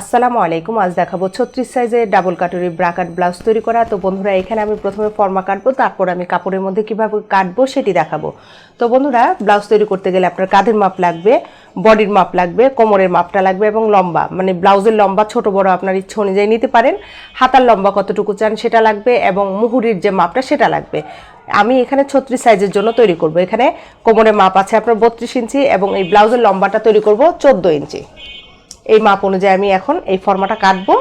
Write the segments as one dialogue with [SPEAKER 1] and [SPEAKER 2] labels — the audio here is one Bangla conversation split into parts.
[SPEAKER 1] আসসালামু আলাইকুম, আজ দেখাবো ছত্রিশ সাইজের ডাবল কাটুরি ব্রাকাট ব্লাউজ তৈরি করা। তো বন্ধুরা, এখানে আমি প্রথমে ফর্মা কাটবো, তারপর আমি কাপড়ের মধ্যে কীভাবে কাটবো সেটি দেখাবো। তো বন্ধুরা, ব্লাউজ তৈরি করতে গেলে আপনার কাঁধের মাপ লাগবে, বডির মাপ লাগবে, কোমরের মাপটা লাগবে এবং লম্বা। মানে ব্লাউজের লম্বা ছোট বড় আপনার ইচ্ছে অনুযায়ী নিতে পারেন। হাতার লম্বা কতটুকু চান সেটা লাগবে এবং মুহুরির যে মাপটা সেটা লাগবে। আমি এখানে ছত্রিশ সাইজের জন্য তৈরি করব। এখানে কোমরের মাপ আছে আপনার বত্রিশ ইঞ্চি এবং এই ব্লাউজের লম্বাটা তৈরি করব চোদ্দ ইঞ্চি। এই মাপ অনুযায়ী আমি এখন এই ফর্মাটা কাটবো।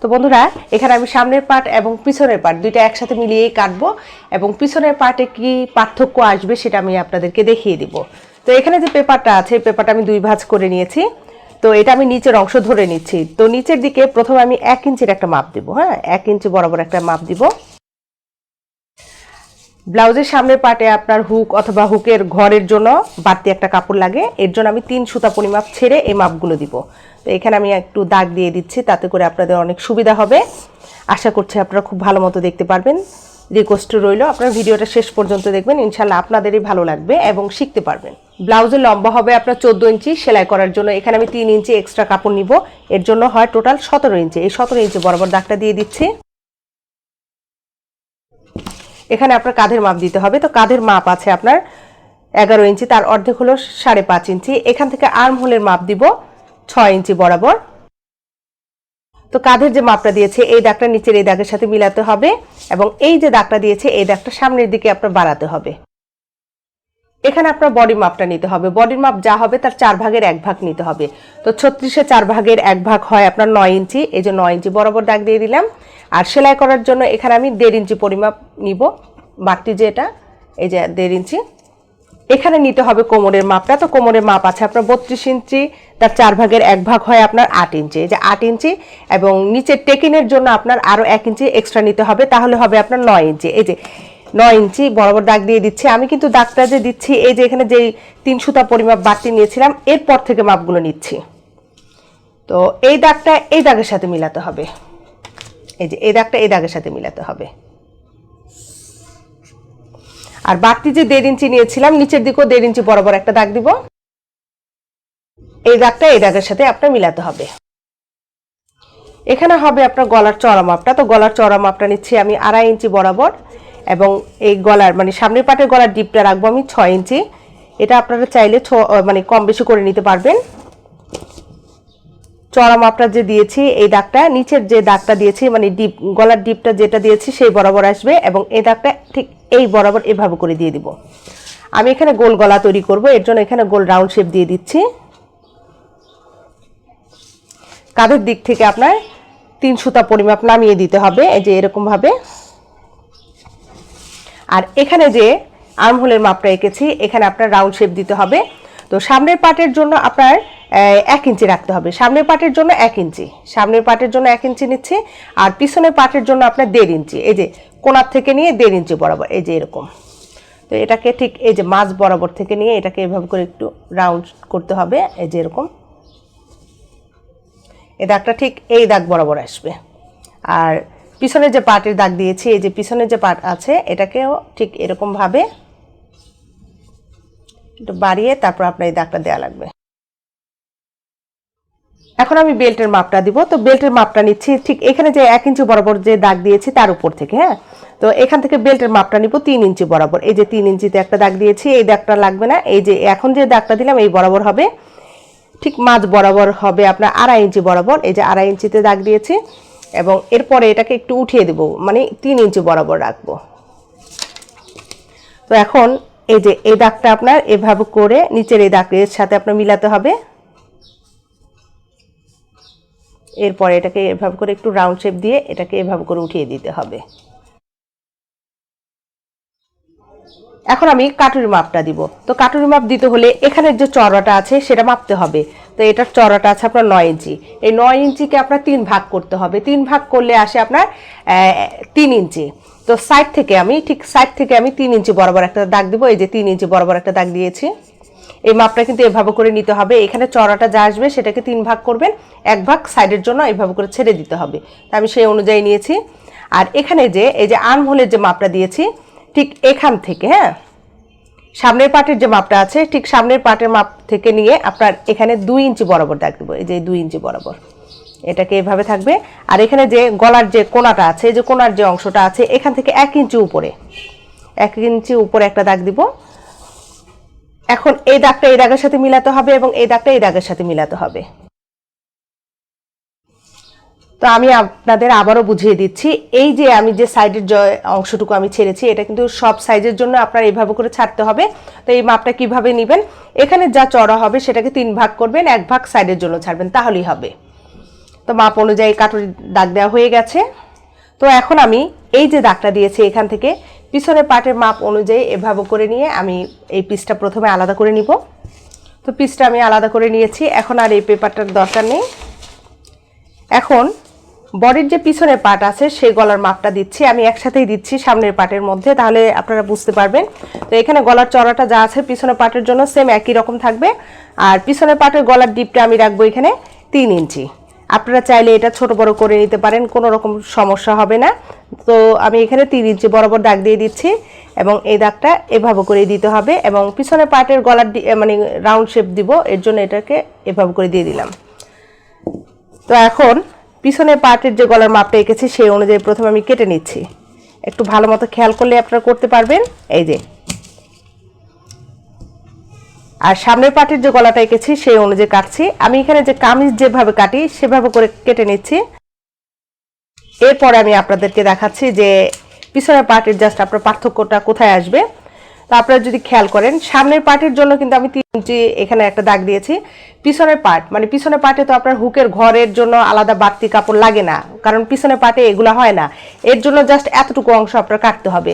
[SPEAKER 1] তো বন্ধুরা, এখানে আমি সামনের পার্ট এবং পিছনের পার্ট দুইটা একসাথে মিলিয়েই কাটবো এবং পিছনের পার্টে কি পার্থক্য আসবে সেটা আমি আপনাদেরকে দেখিয়ে দিব। তো এখানে যে পেপারটা আছে, এই পেপারটা আমি দুই ভাঁজ করে নিয়েছি। তো এটা আমি নিচের অংশ ধরে নিচ্ছি। তো নিচের দিকে প্রথমে আমি এক ইঞ্চির একটা মাপ দিব হ্যাঁ? এক ইঞ্চি বরাবর একটা মাপ দিব। ব্লাউজের সামনের পাটে আপনার হুক অথবা হুকের ঘরের জন্য বাড়তি একটা কাপড় লাগে। এর জন্য আমি তিন সুতা পরিমাপ ছেড়ে এই মাপগুলো দিব। তো এখানে আমি একটু দাগ দিয়ে দিচ্ছি, তাতে করে আপনাদের অনেক সুবিধা হবে। আশা করছি আপনারা খুব ভালো মতো দেখতে পারবেন। রিকোয়েস্ট রইল, আপনার ভিডিওটা শেষ পর্যন্ত দেখবেন। ইনশাল্লাহ আপনাদেরই ভালো লাগবে এবং শিখতে পারবেন। ব্লাউজের লম্বা হবে আপনার চোদ্দ ইঞ্চি, সেলাই করার জন্য এখানে আমি তিন ইঞ্চি এক্সট্রা কাপড় নিব। এর জন্য হয় টোটাল সতেরো ইঞ্চি। এই সতেরো ইঞ্চি বরাবর দাগটা দিয়ে দিচ্ছি। এখানে আপনার কাঁধের মাপ দিতে হবে। তো কাঁধের মাপ আছে আপনার এগারো ইঞ্চি, তার অর্ধেক হলো সাড়ে পাঁচ ইঞ্চি। এখান থেকে আর্ম হোলের মাপ দিব ছয় ইঞ্চি বরাবর। তো কাঁধের যে মাপটা দিয়েছে, এই দাগটা নিচের এই দাগের সাথে মিলাতে হবে এবং এই যে দাগটা দিয়েছে, এই দাগটা সামনের দিকে আপনার বাড়াতে হবে। এখানে আপনার বডি মাপটা নিতে হবে। বডির মাপ যা হবে তার চার ভাগের এক ভাগ নিতে হবে। তো ছত্রিশে চার ভাগের এক ভাগ হয় আপনার নয় ইঞ্চি। এই যে নয় ইঞ্চি বরাবর দাগ দিয়ে দিলাম। আর সেলাই করার জন্য এখানে আমি দেড় ইঞ্চি পরিমাপ নিব। বাড়তি যে এটা এই যে দেড় ইঞ্চি। এখানে নিতে হবে কোমরের মাপটা। তো কোমরের মাপ আছে আপনার বত্রিশ ইঞ্চি, তার চার ভাগের এক ভাগ হয় আপনার আট ইঞ্চি। এই যে আট ইঞ্চি এবং নিচের টেকিনের জন্য আপনার আরও এক ইঞ্চি এক্সট্রা নিতে হবে, তাহলে হবে আপনার নয় ইঞ্চি। এই যে নয় ইঞ্চি বরাবর দাগ দিয়ে দিচ্ছি। আমি কিন্তু দাগটা যে দিচ্ছি, এই যে এখানে যেই তিন সুতা পরিমাপ বাড়তি নিয়েছিলাম, এরপর থেকে মাপগুলো নিচ্ছি। তো এই দাগটা এই দাগের সাথে মিলাতে হবে। এই যে এই দাগটা এই দাগের সাথে মিলাতে হবে। আর বাড়তি যে দেড় ইঞ্চি নিয়েছিলাম, নিচের দিকেও দেড় ইঞ্চি বরাবর একটা দাগ দিব। এই দাগটা এই দাগের সাথে আপনার মিলাতে হবে। এখানে হবে আপনার গলার চড়া মাপটা। তো গলার চড়া মাপটা নিচ্ছি আমি আড়াই ইঞ্চি বরাবর এবং এই গলার মানে সামনের পাটের গলার ডিপটা রাখব আমি ছয় ইঞ্চি। এটা আপনারা চাইলে মানে কম বেশি করে নিতে পারবেন। চড়া মাপটা যে দিয়েছি, এই দাগটা, নিচের যে দাগটা দিয়েছি মানে ডিপ, গলার ডিপটা যেটা দিয়েছি, সেই বরাবর আসবে এবং এই দাগটা ঠিক এই বরাবর এভাবে করে দিয়ে দিব। আমি এখানে গোল গলা তৈরি করব, এর জন্য এখানে গোল রাউন্ড শেপ দিয়ে দিচ্ছি। কাঁধের দিক থেকে আপনার তিন সুতা পরিমাপ নামিয়ে দিতে হবে, এই যে এরকমভাবে আর এখানে যে আর্মহোলের মাপটা এঁকেছি, এখানে আপনার রাউন্ড শেপ দিতে হবে। তো সামনের পাটের জন্য আপনার এক ইঞ্চি রাখতে হবে। সামনের পাটের জন্য এক ইঞ্চি। সামনের পাটের জন্য এক ইঞ্চি নিচ্ছি, আর পিছনের পাটের জন্য আপনার দেড় ইঞ্চি। এই যে কোনার থেকে নিয়ে দেড় ইঞ্চি বরাবর, এই যে এরকম। তো এটাকে ঠিক এই যে মাছ বরাবর থেকে নিয়ে এটাকে এভাবে করে একটু রাউন্ড করতে হবে, এই যে এরকম। এই দাগটা ঠিক এই দাগ বরাবর আসবে। আর পিছনে যে পাটের দাগ দিয়েছি, এই যে পিছনে যে পাট আছে, এটাকেও ঠিক এরকমভাবে একটু বাড়িয়ে তারপর আপনার এই দাগটা দেওয়া লাগবে। এখন আমি বেল্টের মাপটা দিব। তো বেল্টের মাপটা নিচ্ছি, ঠিক এখানে যে এক ইঞ্চি বরাবর যে দাগ দিয়েছি তার উপর থেকে হ্যাঁ? তো এখান থেকে বেল্টের মাপটা নিব তিন ইঞ্চি বরাবর। এই যে তিন ইঞ্চিতে একটা দাগ দিয়েছি, এই দাগটা লাগবে না। এই যে এখন যে দাগটা দিলাম, এই বরাবর হবে। ঠিক মাঝ বরাবর হবে আপনার আড়াই ইঞ্চি বরাবর। এই যে আড়াই ইঞ্চিতে দাগ দিয়েছি এবং এরপরে এটাকে একটু উঠিয়ে দেব মানে তিন ইঞ্চি বরাবর রাখব। তো এখন এই যে এই দাগটা আপনার এভাবে করে নিচের এই দাগের সাথে আপনার মিলাতে হবে। এরপরে এটাকে এভাবে করে একটু রাউন্ড শেপ দিয়ে এটাকে এভাবে করে উঠিয়ে দিতে হবে। এখন আমি কাটুরি মাপটা দিব। তো কাটুরি মাপ দিতে হলে এখানের যে চড়াটা আছে সেটা মাপতে হবে। তো এটার চড়াটা আছে আপনার নয় ইঞ্চি। এই নয় ইঞ্চিকে আপনার তিন ভাগ করতে হবে। তিন ভাগ করলে আসে আপনার তিন ইঞ্চি। তো সাইড থেকে আমি, ঠিক সাইড থেকে আমি তিন ইঞ্চি বরাবর একটা দাগ দিব। এই যে তিন ইঞ্চি বরাবর একটা দাগ দিয়েছি। এই মাপটা কিন্তু এভাবে করে নিতে হবে। এখানে চড়াটা যা আসবে সেটাকে তিন ভাগ করবেন, এক ভাগ সাইডের জন্য এইভাবে করে ছেড়ে দিতে হবে। তা আমি সেই অনুযায়ী নিয়েছি। আর এখানে যে, এই যে আর্ম হোলের যে মাপটা দিয়েছি, ঠিক এখান থেকে হ্যাঁ? সামনের পাটের যে মাপটা আছে, ঠিক সামনের পাটের মাপ থেকে নিয়ে আপনার এখানে দুই ইঞ্চি বরাবর দাগ দেবো। এই যে দুই ইঞ্চি বরাবর। এটাকে এভাবে থাকবে। আর এখানে যে গলার যে কোনাটা আছে যে কোনার যে অংশটা আছে, এখান থেকে এক ইঞ্চি উপরে, এক ইঞ্চি উপরে একটা দাগ দিব। এখন এই দাগটা এই দাগের সাথে মিলাতে হবে এবং এই দাগটা এই দাগের সাথে মিলাতে হবে। তো আমি আপনাদের আবারও বুঝিয়ে দিচ্ছি, এই যে আমি যে সাইডের জয় অংশটুকু আমি ছেড়েছি, এটা কিন্তু সব সাইজের জন্য আপনার এইভাবে করে ছাড়তে হবে। তো এই মাপটা কীভাবে নেবেন? এখানে যা চড়া হবে সেটাকে তিন ভাগ করবেন, এক ভাগ সাইডের জন্য ছাড়বেন, তাহলেই হবে। তো মাপ অনুযায়ী কাটুরি দাগ দেওয়া হয়ে গেছে। তো এখন আমি এই যে দাগটা দিয়েছি এখান থেকে পিছনের পাটের মাপ অনুযায়ী এভাবে করে নিয়ে আমি এই পিসটা প্রথমে আলাদা করে নিব। তো পিসটা আমি আলাদা করে নিয়েছি, এখন আর এই পেপারটার দরকার নেই। এখন বডির যে পিছনের পার্ট আছে, সেই গলার মাপটা দিচ্ছি। আমি একসাথেই দিচ্ছি সামনের পার্টের মধ্যে, তাহলে আপনারা বুঝতে পারবেন। তো এখানে গলার চড়াটা যা আছে পিছনের পার্টের জন্য সেম একই রকম থাকবে। আর পিছনের পার্টের গলার ডিপটা আমি রাখব এখানে তিন ইঞ্চি। আপনারা চাইলে এটা ছোট বড় করে নিতে পারেন, কোনো রকম সমস্যা হবে না। তো আমি এখানে তিন ইঞ্চি বরাবর দাগ দিয়ে দিচ্ছি এবং এই দাগটা এভাবে করে দিতে হবে এবং পিছনে পার্টের গলার মানে রাউন্ড শেপ দিব, এর জন্য এটাকে এভাবে করে দিয়ে দিলাম। তো এখন পিছনে পার্টের যে গলার মাপটা এঁকেছি সেই অনুযায়ী প্রথমে আমি কেটে নিচ্ছি। একটু ভালো মতো খেয়াল করলে আপনারা করতে পারবেন। এই যে আর সামনের পার্টের যে গলাটা এঁকেছি, সেই অনুযায়ী কাটছি। আমি এখানে যে কামিজ যেভাবে কাটি, সেভাবে করে কেটে নিচ্ছি। এরপরে আমি আপনাদেরকে দেখাচ্ছি যে পিছনের পার্টের জাস্ট আপনার পার্থক্যটা কোথায় আসবে। তো আপনারা যদি খেয়াল করেন, সামনের পার্টের জন্য কিন্তু আমি তিন ইঞ্চি এখানে একটা দাগ দিয়েছি। পিছনের পার্ট মানে পিছনের পার্টে তো আপনার হুকের ঘরের জন্য আলাদা বাড়তি কাপড় লাগে না, কারণ পিছনের পার্টে এগুলো হয় না। এর জন্য জাস্ট এতটুকু অংশ আপনার কাটতে হবে।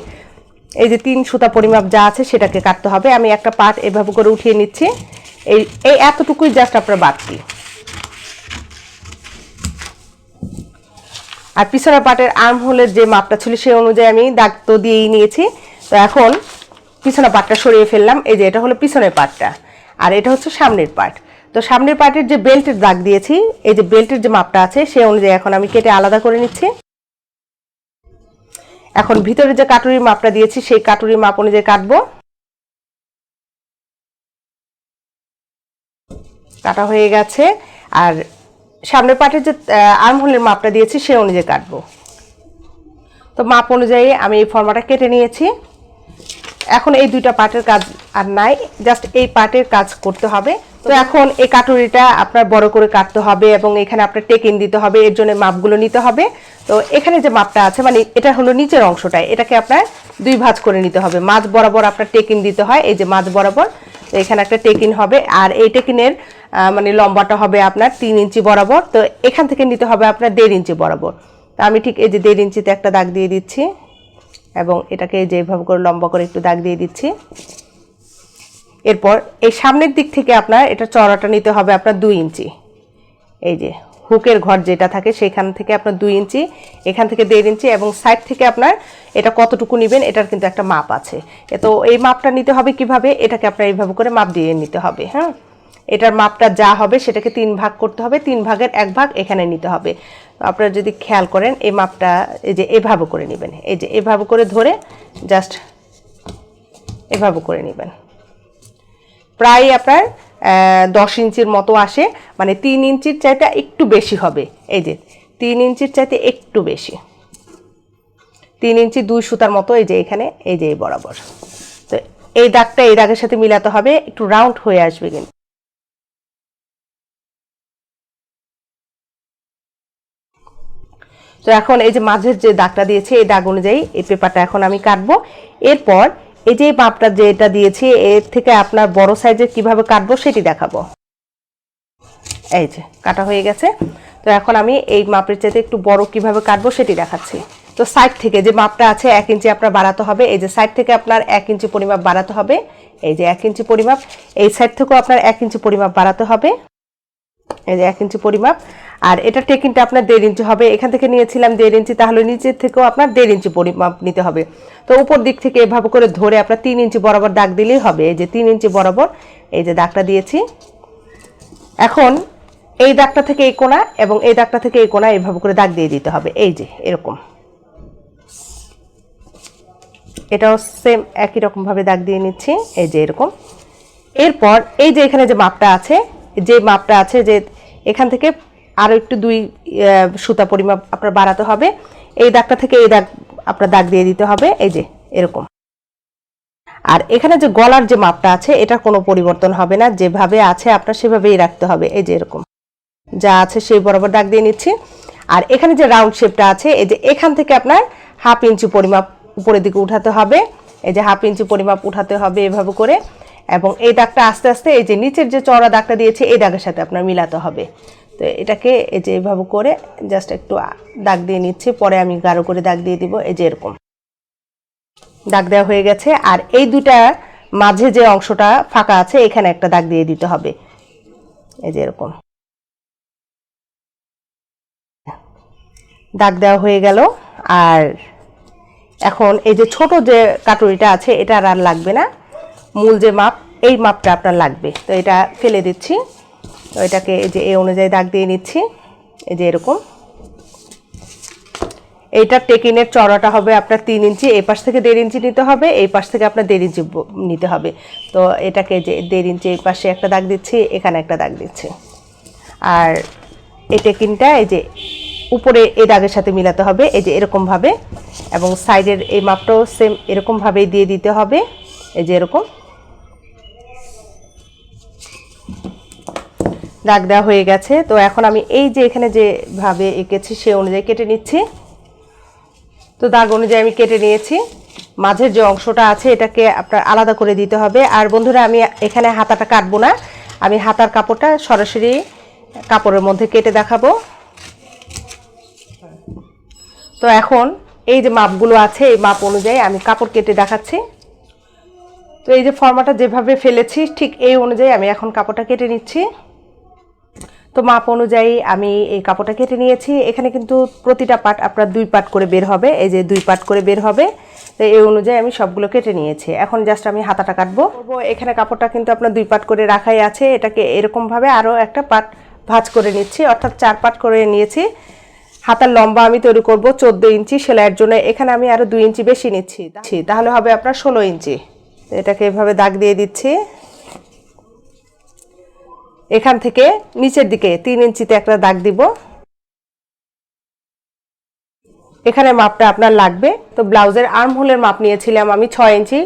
[SPEAKER 1] এই যে তিন সুতা পরিমাপ যা আছে সেটাকে কাটতে হবে। আমি একটা পাট এভাবে করে উঠিয়ে নিচ্ছি। এই এই এতটুকুই জাস্ট আপনার বাড়তি। আর পিছনের পাটের আর্ম হোলের যে মাপটা ছিল সেই অনুযায়ী আমি দাগ তো দিয়েই নিয়েছি। তো এখন পিছনের পাটটা সরিয়ে ফেললাম। এই যে এটা হলো পিছনের পাটটা। আর এটা হচ্ছে সামনের পাট। তো সামনের পাটের যে বেল্টের দাগ দিয়েছি, এই যে বেল্টের যে মাপটা আছে সেই অনুযায়ী এখন আমি কেটে আলাদা করে নিচ্ছি। এখন ভিতরে যে কাটুরির মাপটা দিয়েছি, সেই কাটুরির মাপ অনুযায়ী কাটবো। কাটা হয়ে গেছে। আর সামনের পাটের যে আর্মহোলের মাপটা দিয়েছি, সে অনুযায়ী কাটবো। তো মাপ অনুযায়ী আমি এই ফর্মাটা কেটে নিয়েছি। এখন এই দুইটা পার্টের কাজ আর নাই, জাস্ট এই পার্টের কাজ করতে হবে। তো এখন এই কাটুরিটা আপনার বড় করে কাটতে হবে এবং এখানে আপনার টেকিন দিতে হবে, এর জন্য মাপগুলো নিতে হবে। তো এখানে যে মাপটা আছে মানে এটা হলো নিচের অংশটা এটাকে আপনার দুই ভাঁজ করে নিতে হবে। মাঝ বরাবর আপনার টেকিন দিতে হয়, এই যে মাঝ বরাবর, তো এখানে একটা টেকিন হবে। আর এই টেকিনের মানে লম্বাটা হবে আপনার তিন ইঞ্চি বরাবর, তো এখান থেকে নিতে হবে আপনার দেড় ইঞ্চি বরাবর। তো আমি ঠিক এই যে দেড় ইঞ্চিতে একটা দাগ দিয়ে দিচ্ছি, এবং এটাকে যেভাবে করে লম্বা করে একটু দাগ দিয়ে দিচ্ছি। এরপর এই সামনের দিক থেকে আপনার এটা চড়াটা নিতে হবে আপনার দুই ইঞ্চি। এই যে হুকের ঘর যেটা থাকে সেখান থেকে আপনার দুই ইঞ্চি, এখান থেকে দেড় ইঞ্চি এবং সাইড থেকে আপনার এটা কতটুকু নেবেন এটার কিন্তু একটা মাপ আছে। তো এই মাপটা নিতে হবে কীভাবে? এটাকে আপনার এইভাবে করে মাপ দিয়ে নিতে হবে হ্যাঁ? এটার মাপটা যা হবে সেটাকে তিন ভাগ করতে হবে, তিন ভাগের এক ভাগ এখানে নিতে হবে। আপনারা যদি খেয়াল করেন এই মাপটা এই যে এভাবে করে নেবেন। এই যে এভাবে করে ধরে জাস্ট এভাবে করে নেবেন। প্রায় আপনার দশ ইঞ্চির মতো আসে। মানে তিন ইঞ্চির চাইতে একটু বেশি হবে। এই যে, তিন ইঞ্চির চাইতে একটু বেশি। তিন ইঞ্চি দুই সুতার মতো এই যে এখানে, এই যে এই বরাবর। তো এই দাগটা এই দাগের সাথে মিলাতে হবে, একটু রাউন্ড হয়ে আসবে কিন্তু। তো এখন এই যে মাঝের যে দাগটা দিয়েছে, এই দাগ অনুযায়ী এই পেপারটা এখন আমি কাটবো। এরপর এই যে মাপটা যেটা দিয়েছি, এর থেকে আপনার বড় সাইজের কীভাবে কাটবো সেটি দেখাবো। এই যে, কাটা হয়ে গেছে। তো এখন আমি এই মাপের চাইতে একটু বড় কীভাবে কাটবো সেটি দেখাচ্ছি। তো সাইড থেকে যে মাপটা আছে, এক ইঞ্চি আপনার বাড়াতে হবে। এই যে সাইড থেকে আপনার এক ইঞ্চি পরিমাপ বাড়াতে হবে। এই যে এক ইঞ্চি পরিমাপ, এই সাইড থেকেও আপনার এক ইঞ্চি পরিমাপ বাড়াতে হবে। এই যে এক ইঞ্চি পরিমাপ। আর এটা টেকিনটা আপনার দেড় ইঞ্চি হবে। এখান থেকে নিয়েছিলাম দেড় ইঞ্চি, তাহলে নিচের থেকেও আপনার দেড় ইঞ্চি পরিমাপ নিতে হবে। তো উপর দিক থেকে এভাবে করে ধরে আপনার তিন ইঞ্চি বরাবর দাগ দিলেই হবে। এই যে তিন ইঞ্চি বরাবর এই যে দাগটা দিয়েছি। এখন এই দাগটা থেকে এই কোণা এবং এই দাগটা থেকে এই কোণা এভাবে করে দাগ দিয়ে দিতে হবে। এই যে এরকম। এটাও সেম একই রকমভাবে দাগ দিয়ে নিচ্ছি। এই যে এরকম। এরপর এই যে এখানে যে মাপটা আছে যে মাপটা আছে যে এখান থেকে আরও একটু দুই সুতা পরিমাপ আপনার বাড়াতে হবে। এই দাগটা থেকে এই দাগ আপনার দাগ দিয়ে দিতে হবে। এই যে, এরকম। আর এখানে যে গলার যে মাপটা আছে, এটার কোনো পরিবর্তন হবে না। যেভাবে আছে আপনার সেভাবেই রাখতে হবে। এই যে, এরকম। যা আছে সেই বরাবর দাগ দিয়ে নিচ্ছি। আর এখানে যে রাউন্ড শেপটা আছে, এই যে এখান থেকে আপনার হাফ ইঞ্চি পরিমাপ উপরের দিকে উঠাতে হবে। এই যে হাফ ইঞ্চি পরিমাপ উঠাতে হবে এভাবে করে। এবং এই দাগটা আস্তে আস্তে এই যে নিচের যে চড়া দাগটা দিয়েছে, এই দাগের সাথে আপনার মিলাতে হবে। তো এটাকে এই যে এভাবে করে জাস্ট একটু দাগ দিয়ে নিচ্ছি, পরে আমি গাঢ় করে দাগ দিয়ে দিব, এই যে এরকম। দাগ দেওয়া হয়ে গেছে, আর এই দুটা মাঝে যে অংশটা ফাঁকা আছে, এখানে একটা দাগ দিয়ে দিতে হবে। এই যে এরকম। দাগ দেওয়া হয়ে গেল, আর এখন এই যে ছোট যে কাটুরিটা আছে, এটা আর আর লাগবে না। মূল যে মাপ, এই মাপটা আপনার লাগবে। তো এটা ফেলে দিচ্ছি। তো এটাকে এই যে এই অনুযায়ী দাগ দিয়ে নিচ্ছি। এই যে এরকম। এইটার টেকিনের চড়াটা হবে আপনার তিন ইঞ্চি। এই পাশ থেকে দেড় ইঞ্চি নিতে হবে, এই পাশ থেকে আপনার দেড় ইঞ্চি নিতে হবে। তো এটাকে যে দেড় ইঞ্চি এই পাশে একটা দাগ দিচ্ছি, এখানে একটা দাগ দিচ্ছি। আর এই টেকিনটা এই যে উপরে এই দাগের সাথে মিলাতে হবে, এই যে এরকমভাবে। এবং সাইডের এই মাপটাও সেম এরকমভাবেই দিয়ে দিতে হবে, এই যে এরকম। দাগ দেওয়া হয়ে গেছে। তো এখন আমি এই যে এখানে যেভাবে এঁকেছি সে অনুযায়ী কেটে নিচ্ছি। তো দাগ অনুযায়ী আমি কেটে নিয়েছি। মাঝের যে অংশটা আছে এটাকে আপনার আলাদা করে দিতে হবে। আর বন্ধুরা, আমি এখানে হাতাটা কাটবো না। আমি হাতার কাপড়টা সরাসরি কাপড়ের মধ্যে কেটে দেখাবো। তো এখন এই যে মাপগুলো আছে, এই মাপ অনুযায়ী আমি কাপড় কেটে দেখাচ্ছি। তো এই যে ফর্মাটা যেভাবে ফেলেছি, ঠিক এই অনুযায়ী আমি এখন কাপড়টা কেটে নিচ্ছি। তো মাপ অনুযায়ী আমি এই কাপড়টা কেটে নিয়েছি। এখানে কিন্তু প্রতিটা পাট আপনার দুই পাট করে বের হবে, এই যে দুই পাট করে বের হবে। তো এই অনুযায়ী আমি সবগুলো কেটে নিয়েছি। এখন জাস্ট আমি হাতাটা কাটবো। এখানে কাপড়টা কিন্তু আপনার দুই পাট করে রাখাই আছে। এটাকে এরকমভাবে আরও একটা পাট ভাজ করে নিচ্ছি, অর্থাৎ চার পাট করে নিয়েছি। হাতার লম্বা আমি তৈরি করব চোদ্দ ইঞ্চি সেলাইয়ের জন্য। এখানে আমি আরও দুই ইঞ্চি বেশি নিচ্ছি। তাহলে হবে আপনার ষোলো ইঞ্চি। এটাকে এভাবে দাগ দিয়ে দিচ্ছি। এখান থেকে নিচের দিকে তিন ইঞ্চিতে একটা দাগ দিব। এখানে মাপটা আপনার লাগবে। তো ব্লাউজের আর্ম হোলের মাপ নিয়েছিলাম আমি ছয় ইঞ্চি।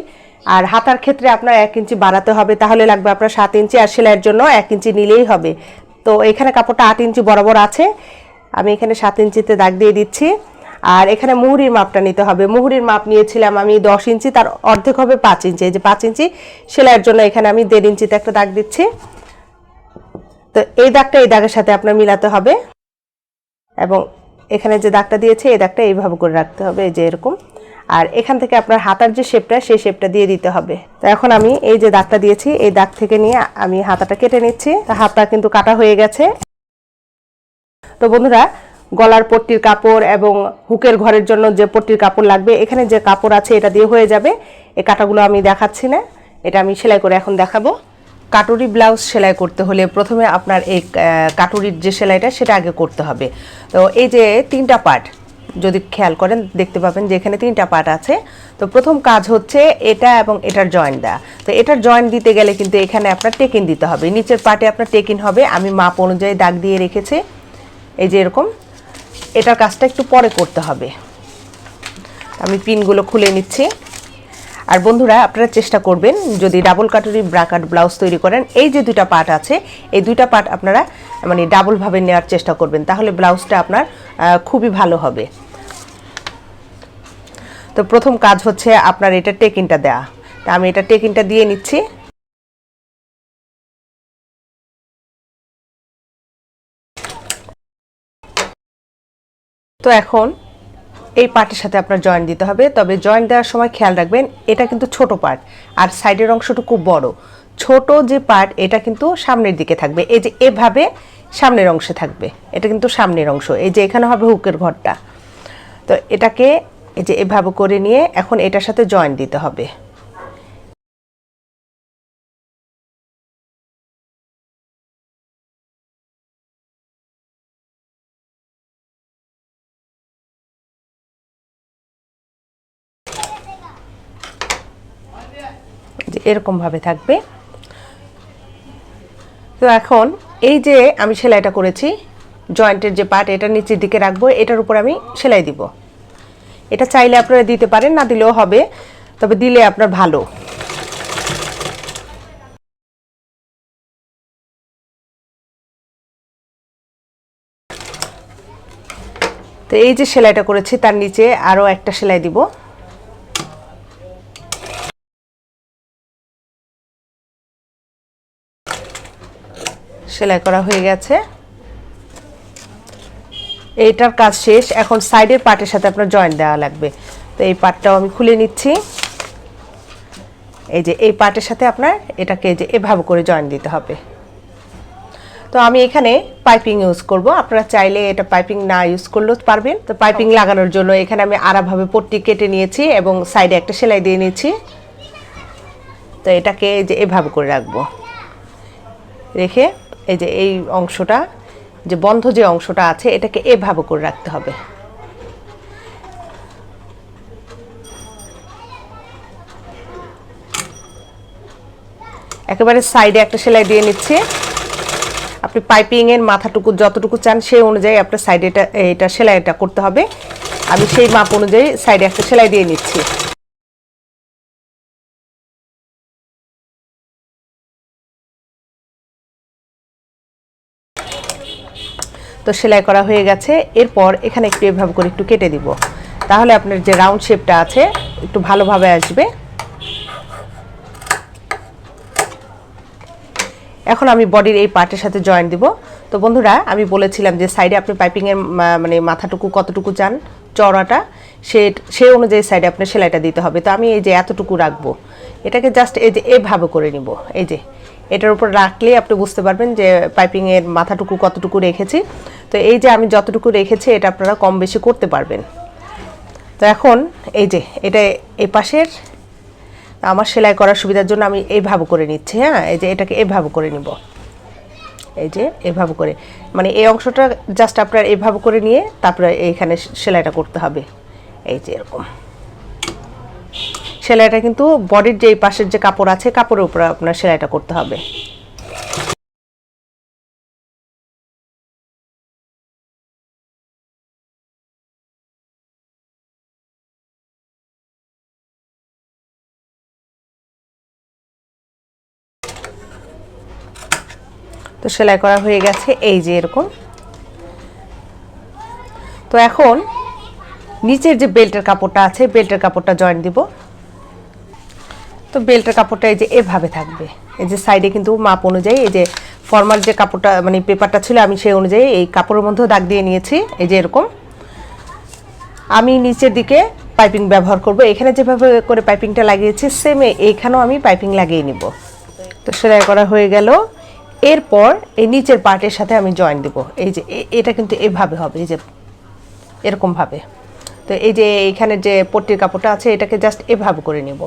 [SPEAKER 1] আর হাতার ক্ষেত্রে আপনার এক ইঞ্চি বাড়াতে হবে, তাহলে লাগবে আপনার সাত ইঞ্চি। আর সেলাইয়ের জন্য এক ইঞ্চি নিলেই হবে। তো এখানে কাপড়টা আট ইঞ্চি বরাবর আছে। আমি এখানে সাত ইঞ্চিতে দাগ দিয়ে দিচ্ছি। আর এখানে মুহুরির মাপটা নিতে হবে। মুহুরির মাপ নিয়েছিলাম আমি দশ ইঞ্চি, তার অর্ধেক হবে পাঁচ ইঞ্চি। এই যে পাঁচ ইঞ্চি সেলাইয়ের জন্য এখানে আমি দেড় ইঞ্চিতে একটা দাগ দিচ্ছি। তো এই দাগটা এই দাগের সাথে আপনার মিলাতে হবে। এবং এখানে যে দাগটা দিয়েছে, এই দাগটা এইভাবে করে রাখতে হবে, এই যে এরকম। আর এখান থেকে আপনার হাতার যে শেপটা, সেই শেপটা দিয়ে দিতে হবে। তো এখন আমি এই যে দাগটা দিয়েছি, এই দাগ থেকে নিয়ে আমি হাতাটা কেটে নিচ্ছি। হাতটা কিন্তু কাটা হয়ে গেছে। তো বন্ধুরা গলার পট্টির কাপড় এবং হুকের ঘরের জন্য যে পট্টির কাপড় লাগবে, এখানে যে কাপড় আছে এটা দিয়ে হয়ে যাবে। এই কাটাগুলো আমি দেখাচ্ছি না, এটা আমি সেলাই করে এখন দেখাবো। কাটুরি ব্লাউজ সেলাই করতে হলে প্রথমে আপনার এই কাটুরির যে সেলাইটা সেটা আগে করতে হবে। তো এই যে তিনটা পার্ট, যদি খেয়াল করেন দেখতে পাবেন যে এখানে তিনটা পার্ট আছে। তো প্রথম কাজ হচ্ছে এটা এবং এটার জয়েন্ট দেওয়া তো এটার জয়েন্ট দিতে গেলে কিন্তু এখানে আপনার টেকিন দিতে হবে। নিচের পার্টে আপনার টেকিন হবে। আমি মাপ অনুযায়ী দাগ দিয়ে রেখেছি। এই যে এরকম। এটার কাজটা একটু পরে করতে হবে। আমি পিনগুলো খুলে নিচ্ছি। আর বন্ধুরা, আপনারা চেষ্টা করবেন যদি ডাবল কাটুরি ব্রাকাট ব্লাউজ তৈরি করেন, এই যে দুইটা পার্ট আছে, এই দুইটা পার্ট আপনারা মানে ডাবলভাবে নেওয়ার চেষ্টা করবেন, তাহলে ব্লাউজটা আপনার খুবই ভালো হবে। তো প্রথম কাজ হচ্ছে আপনার এটা টেকিনটা দেয়া। তা আমি এটা টেকিনটা দিয়ে নিচ্ছি। তো এখন এই পার্টের সাথে আপনার জয়েন্ট দিতে হবে। তবে জয়েন্ট দেওয়ার সময় খেয়াল রাখবেন, এটা কিন্তু ছোট পার্ট আর সাইডের অংশটা খুব বড়। ছোট যে পার্ট এটা কিন্তু সামনের দিকে থাকবে। এই যে এভাবে সামনের অংশে থাকবে, এটা কিন্তু সামনের অংশ। এই যে এখানে হবে হুকের ঘরটা। তো এটাকে এই যে এভাবে করে নিয়ে এখন এটার সাথে জয়েন্ট দিতে হবে। এরকম ভাবে থাকবে। তো এখন এই যে আমি সেলাইটা করেছি, জয়েন্টের যে পার্ট, এটা নিচের দিকে রাখব, এটার উপর আমি সেলাই দিব। এটা চাইলে আপনারা দিতে পারেন, না দিলেও হবে, তবে দিলে আপনার ভালো। তো এই যে সেলাইটা করেছি, তার নিচে আরও একটা সেলাই দিব। সেলাই করা হয়ে গেছে। এইটার কাজ শেষ। এখন সাইডের পার্টের সাথে আপনার জয়েন্ট দেওয়া লাগবে। তো এই পার্টটাও আমি খুলে নিচ্ছি। এই যে এই পার্টের সাথে আপনার এটাকে যে এভাবে করে জয়েন দিতে হবে। তো আমি এখানে পাইপিং ইউজ করব। আপনারা চাইলে এটা পাইপিং না ইউজ করলেও পারবেন। তো পাইপিং লাগানোর জন্য এখানে আমি আড়াভাবে পট্টি কেটে নিয়েছি এবং সাইডে একটা সেলাই দিয়ে নিয়েছি। তো এটাকে এই যে এভাবে করে রাখব। রেখে এই যে এই অংশটা, যে বন্ধ যে অংশটা আছে, এটাকে এভাবে করে রাখতে হবে। একেবারে সাইডে একটা সেলাই দিয়ে নিচ্ছে। আপনি পাইপিং এর মাথাটুকু যতটুকু চান, সেই অনুযায়ী আপনার সাইডে এটা এটা সেলাইটা করতে হবে। আমি সেই মাপ অনুযায়ী সাইডে একটা সেলাই দিয়ে নিচ্ছি। তো সেলাই করা হয়ে গেছে। এরপর এখানে একটু এভাবে করে একটু কেটে দিব। তাহলে আপনার যে রাউন্ড শেপটা আছে, একটু ভালোভাবে আসবে। এখন আমি বডির এই পার্টের সাথে জয়েন দিব। তো বন্ধুরা, আমি বলেছিলাম যে সাইডে আপনি পাইপিংয়ের মানে মাথাটুকু কতটুকু চান, চওড়াটা, সে সেই অনুযায়ী সাইডে আপনার সেলাইটা দিতে হবে। তো আমি এই যে এতটুকু রাখব। এটাকে জাস্ট এই যে এভাবে করে নিব। এই যে এটার উপর রাখলে আপনি বুঝতে পারবেন যে পাইপিংয়ের মাথাটুকু কতটুকু রেখেছি। তো এই যে আমি যতটুকু রেখেছি, এটা আপনারা কম বেশি করতে পারবেন। তো এখন এই যে, এটা এই পাশের, আমার সেলাই করার সুবিধার জন্য আমি এইভাবে করে নিচ্ছি হ্যাঁ? এই যে এটাকে এভাবে করে নিব। এই যে এভাবে করে মানে এই অংশটা জাস্ট আপনার এভাবে করে নিয়ে তারপরে এইখানে সেলাইটা করতে হবে। এই যে এরকম। সেলাইটা কিন্তু বডির যে পাশের যে কাপড় আছে, কাপড়ের উপরে আপনার সেলাইটা করতে হবে। তো সেলাই করা হয়ে গেছে, এই যে এরকম। তো এখন নিচের যে বেল্টের কাপড়টা আছে, বেল্টের কাপড়টা জয়েন দিব। তো বেল্টের কাপড়টা এই যে এভাবে থাকবে। এই যে সাইডে কিন্তু মাপ অনুযায়ী এই যে ফর্মাল যে কাপড়টা মানে পেপারটা ছিল আমি সেই অনুযায়ী এই কাপড়ের মধ্যেও দাগ দিয়ে নিয়েছি, এই যে এরকম। আমি নিচের দিকে পাইপিং ব্যবহার করব। এখানে যেভাবে করে পাইপিংটা লাগিয়েছি সেম এইখানেও আমি পাইপিং লাগিয়ে নিব। তো সেলাই করা হয়ে গেল। এরপর এই নিচের পার্টের সাথে আমি জয়েন দেব। এই যে এটা কিন্তু এভাবে হবে, এই যে এরকমভাবে। তো এই যে এইখানে যে পট্টির কাপড়টা আছে, এটাকে জাস্ট এভাবে করে নিব।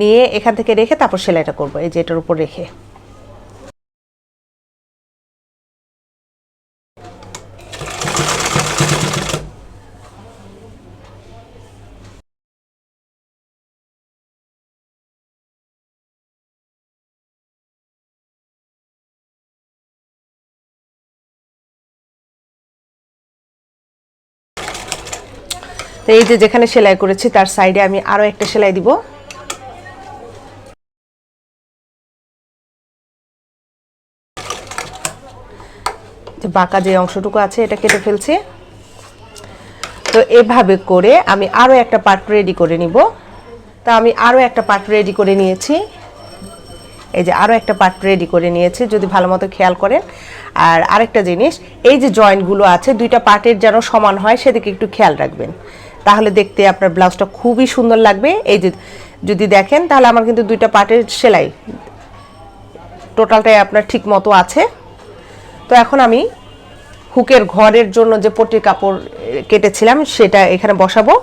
[SPEAKER 1] নিয়ে এখান থেকে রেখে তারপর সেলাইটা করব, এই যে এটার উপর রেখে। তো এই যে যেখানে সেলাই করেছি, তার সাইডে আমি আরও একটা সেলাই দিব। বাঁকা যে অংশটুকু আছে, এটা কেটে ফেলছি। তো এভাবে করে আমি আরও একটা পার্ট রেডি করে নিব। তা আমি আরও একটা পার্ট রেডি করে নিয়েছি। এই যে আরও একটা পার্ট রেডি করে নিয়েছি, যদি ভালো মতো খেয়াল করেন। আর আরেকটা জিনিস, এই যে জয়েন্টগুলো আছে, দুইটা পার্টের যেন সমান হয়, সেদিকে একটু খেয়াল রাখবেন। তাহলে দেখতে আপনার ব্লাউজটা খুবই সুন্দর লাগবে। এই যে যদি দেখেন, তাহলে আমার কিন্তু দুইটা পার্টের সেলাই টোটালটাই আপনার ঠিক মতো আছে। তো এখন আমি হুকের ঘরের জন্য যে পট্টির কাপড় কেটেছিলাম, সেটা এখানে বসাবো।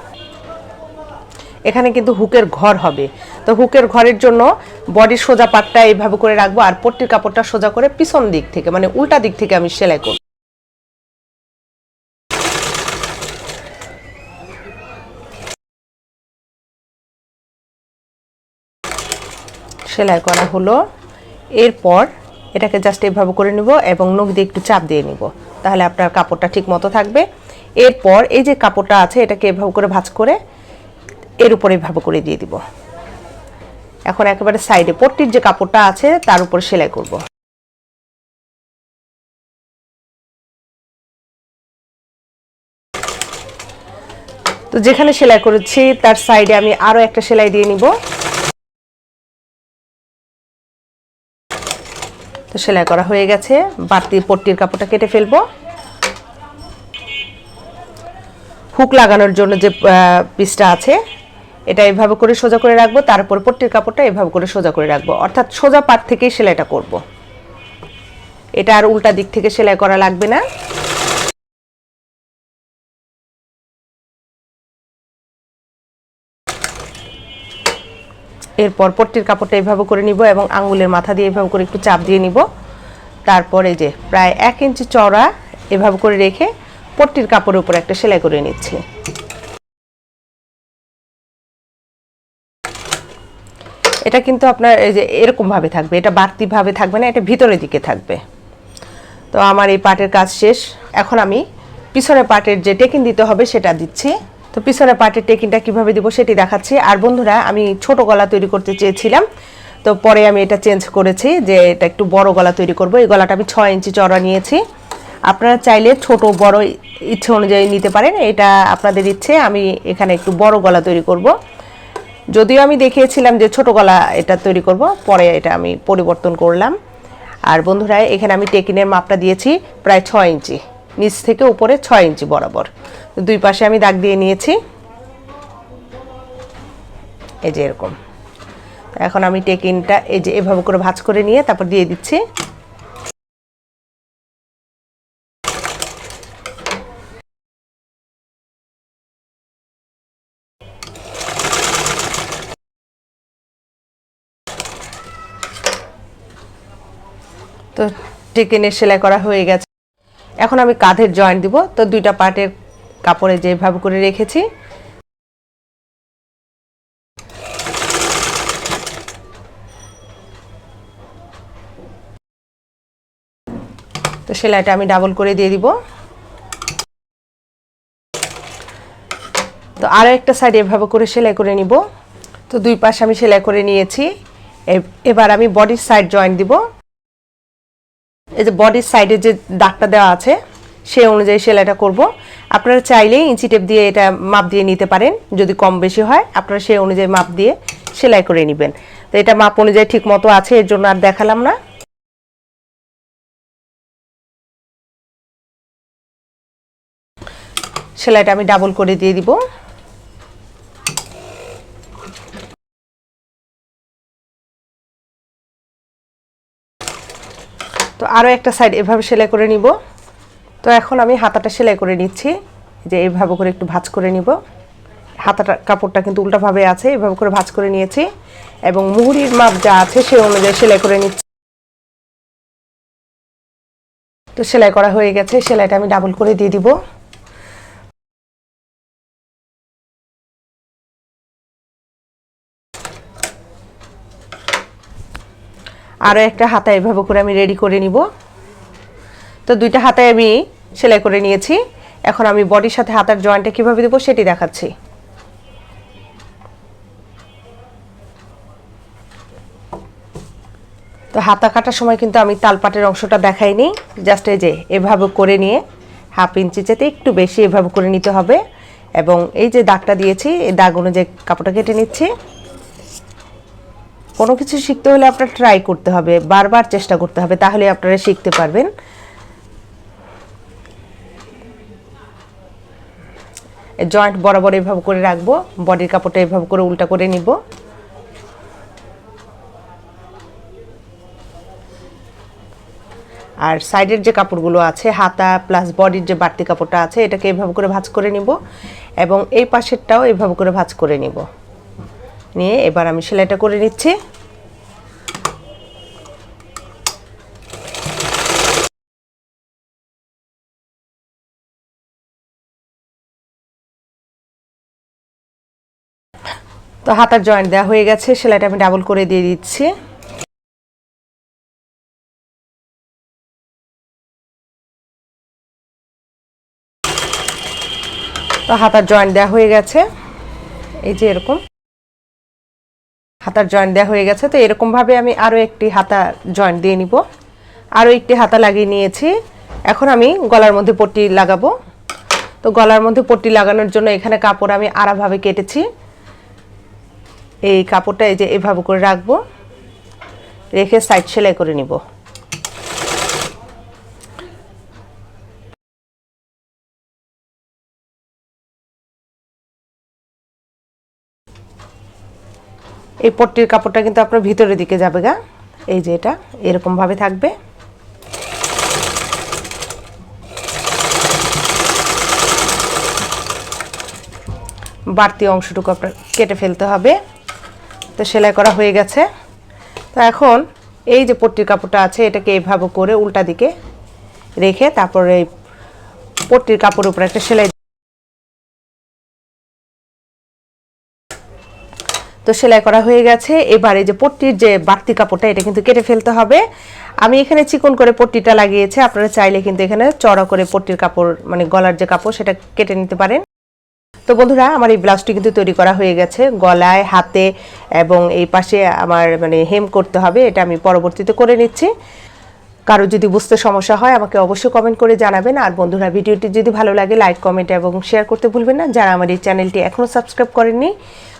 [SPEAKER 1] এখানে কিন্তু হুকের ঘর হবে। তো হুকের ঘরের জন্য বডির সোজা পাটটা এইভাবে করে রাখব, আর পট্টির কাপড়টা সোজা করে পিছন দিক থেকে মানে উল্টা দিক থেকে আমি সেলাই করব। সেলাই করা হলো। এরপর এটাকে জাস্ট এভাবে করে নিব এবং নখ দিয়ে একটু চাপ দিয়ে নিব। তাহলে আপনার কাপড়টা ঠিক মতো থাকবে। এরপর এই যে কাপড়টা আছে, এটাকে এভাবে করে ভাঁজ করে এর উপরে এভাবে করে দিয়ে দিব। এখন একেবারে সাইডে পট্টির যে কাপড়টা আছে, তার উপর সেলাই করব। তো যেখানে সেলাই করেছি, তার সাইডে আমি আরও একটা সেলাই দিয়ে নিব। তো সেলাই করা হয়ে গেছে। বাড়তি পট্টির কাপড়টা কেটে ফেলব। হুক লাগানোর জন্য যে পিসটা আছে, এটা এভাবে করে সোজা করে রাখব। তারপর পট্টির কাপড়টা এভাবে করে সোজা করে রাখব। অর্থাৎ সোজা পাট থেকেই সেলাইটা করব। এটা আর উল্টা দিক থেকে সেলাই করা লাগবে না। এরপর পট্টির কাপড়টা এভাবে করে নিব এবং আঙ্গুলের মাথা দিয়ে এভাবে করে একটু চাপ দিয়ে নিব। তারপরে যে প্রায় এক ইঞ্চি চড়া এভাবে করে রেখে পট্টির কাপড়ের উপর একটা সেলাই করে নিচ্ছি। এটা কিন্তু আপনার এই যে এরকমভাবে থাকবে, এটা বাড়তিভাবে থাকবে না, এটা ভিতরের দিকে থাকবে। তো আমার এই পাটের কাজ শেষ। এখন আমি পিছনের পাটের যে টেকিন দিতে হবে সেটা দিচ্ছি। তো পিছনের পার্টের টেকিংটা কীভাবে দিব সেটি দেখাচ্ছি। আর বন্ধুরা, আমি ছোট গলা তৈরি করতে চেয়েছিলাম, তো পরে আমি এটা চেঞ্জ করেছি যে এটা একটু বড় গলা তৈরি করব। এই গলাটা আমি ছয় ইঞ্চি চড়া নিয়েছি। আপনারা চাইলে ছোট, বড় ইচ্ছে অনুযায়ী নিতে পারেন। এটা আপনাদের ইচ্ছে, আমি এখানে একটু বড় গলা তৈরি করব। যদিও আমি দেখিয়েছিলাম যে ছোট গলা এটা তৈরি করব, পরে এটা আমি পরিবর্তন করলাম। আর বন্ধুরা, এখানে আমি টেকিনের মাপটা দিয়েছি প্রায় ছয় ইঞ্চি। নিচ থেকে উপরে ছয় ইঞ্চি বরাবর। দুই পাশে আমি দাগ দিয়ে নিয়েছি। এই যে এরকম। এখন আমি টেকিনটা এই যে এভাবে করে ভাঁজ করে নিয়ে তারপর দিয়ে দিচ্ছি। তো টেকিনের সেলাই করা হয়ে গেছে। এখন আমি কাঁধের জয়েন্ট দিব, তো দুইটা পার্টের কাপড়ে যেভাবে করে রেখেছি। তো সেলাইটা আমি ডাবল করে দিয়ে দিব। তো আরও একটা সাইড এভাবে করে সেলাই করে নিব। তো দুই পাশে আমি সেলাই করে নিয়েছি। এবার আমি বডির সাইড জয়েন্ট দিব। এই যে বডির সাইডে যে দাগটা দেওয়া আছে, সে অনুযায়ী সেলাইটা করব। আপনারা চাইলে ইঞ্চি টেপ দিয়ে এটা মাপ দিয়ে নিতে পারেন, যদি কম বেশি হয়, আপনারা সেই অনুযায়ী মাপ দিয়ে সেলাই করে নেবেন। তো এটা মাপ অনুযায়ী ঠিক মতো আছে, এর জন্য আর দেখালাম না। সেলাইটা আমি ডাবল করে দিয়ে দিব। তো আরও একটা সাইড এভাবে সেলাই করে নিব। তো এখন আমি হাতাটা সেলাই করে নিচ্ছি। যে এইভাবে করে একটু ভাজ করে নিব। হাতাটা, কাপড়টা কিন্তু উল্টাভাবে আছে, এভাবে করে ভাজ করে নিয়েছি। এবং মুহুরির মাপ যা আছে সে অনুযায়ী সেলাই করে নিচ্ছি। তো সেলাই করা হয়ে গেছে, সেলাইটা আমি ডাবল করে দিয়ে দিব। আরও একটা হাতা এভাবে করে আমি রেডি করে নিব। তো দুইটা হাতায় আমি সেলাই করে নিয়েছি। এখন আমি বডির সাথে হাতার জয়েন্টটা কীভাবে দেবো সেটি দেখাচ্ছি। তো হাতা কাটার সময় কিন্তু আমি তালপাটের অংশটা দেখাইনি জাস্ট এই যে, এভাবে করে নিয়ে হাফ ইঞ্চি যেতে একটু বেশি এভাবে করে নিতে হবে। এবং এই যে দাগটা দিয়েছি, এই দাগ অনুযায়ী কাপড়টা কেটে নিচ্ছি। কোনো কিছু শিখতে হলে আপনার ট্রাই করতে হবে, বারবার চেষ্টা করতে হবে তাহলে আপনারা শিখতে পারবেন। জয়েন্ট বরাবর এভাবে করে রাখব বডির কাপড়টা এভাবে করে উল্টা করে নিব। আর সাইডের যে কাপড়গুলো আছে, হাতা প্লাস বডির যে বাড়তি কাপড়টা আছে, এটাকে এভাবে করে ভাঁজ করে নিব এবং এই পাশেরটাও এভাবে করে ভাঁজ করে নিব। নিয়ে এবার আমি সেলাইটা করে নিচ্ছি। তো হাতার জয়েন্ট দেওয়া হয়ে গেছে, সেলাইটা আমি ডাবল করে দিয়ে দিচ্ছি। তো হাতার জয়েন্ট দেওয়া হয়ে গেছে, এই যে এরকম। হাতার জয়েন্ট দেওয়া হয়ে গেছে, তো এরকমভাবে আমি আরও একটি হাতা জয়েন্ট দিয়ে নিব। আরও একটি হাতা লাগিয়ে নিয়েছি। এখন আমি গলার মধ্যে পট্টি লাগাবো। তো গলার মধ্যে পট্টি লাগানোর জন্য এখানে কাপড় আমি আরাভাবে কেটেছি। এই কাপড়টা এই যে এভাবে করে রাখব। রেখে সাইড সেলাই করে নিব। এই পট্টির কাপড়টা কিন্তু আপনার ভিতরের দিকে যাবে গা। এই যে এটা এরকম ভাবে থাকবে। বাড়তি অংশটুকু আপনার কেটে ফেলতে হবে। তো সেলাই করা হয়ে গেছে। তো এখন এই যে পট্টির কাপড়টা আছে, এটাকে এইভাবে করে উল্টা দিকে রেখে তারপরে এই পট্টির কাপড়ের উপর একটা সেলাই তো সেলাই করা হয়ে গেছে। এবারে যে পট্টির যে বাড়তি কাপড়টা, এটা কিন্তু কেটে ফেলতে হবে। আমি এখানে চিকন করে পট্টিটা লাগিয়েছি। আপনারা চাইলে কিন্তু এখানে চড়া করে পট্টির কাপড় মানে গলার যে কাপড়, সেটা কেটে নিতে পারেন। তো বন্ধুরা, আমার এই ব্লাউজটি কিন্তু তৈরি করা হয়ে গেছে গলায়, হাতে, এবং এই পাশে আমার মানে হেম করতে হবে। এটা আমি পরবর্তীতে করে নিচ্ছি। কারও যদি বুঝতে সমস্যা হয়, আমাকে অবশ্যই কমেন্ট করে জানাবেন। আর বন্ধুরা, ভিডিওটি যদি ভালো লাগে লাইক কমেন্ট এবং শেয়ার করতে ভুলবেন না। যারা আমার এই চ্যানেলটি এখনও সাবস্ক্রাইব করেননি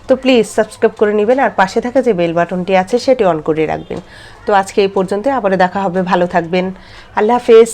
[SPEAKER 1] তো প্লিজ সাবস্ক্রাইব করে নেবেন আর পাশে থাকা যে বেল বাটনটি আছে সেটি অন করে রাখবেন। তো আজকে এই পর্যন্ত আবার দেখা হবে। ভালো থাকবেন। আল্লাহ হাফেজ।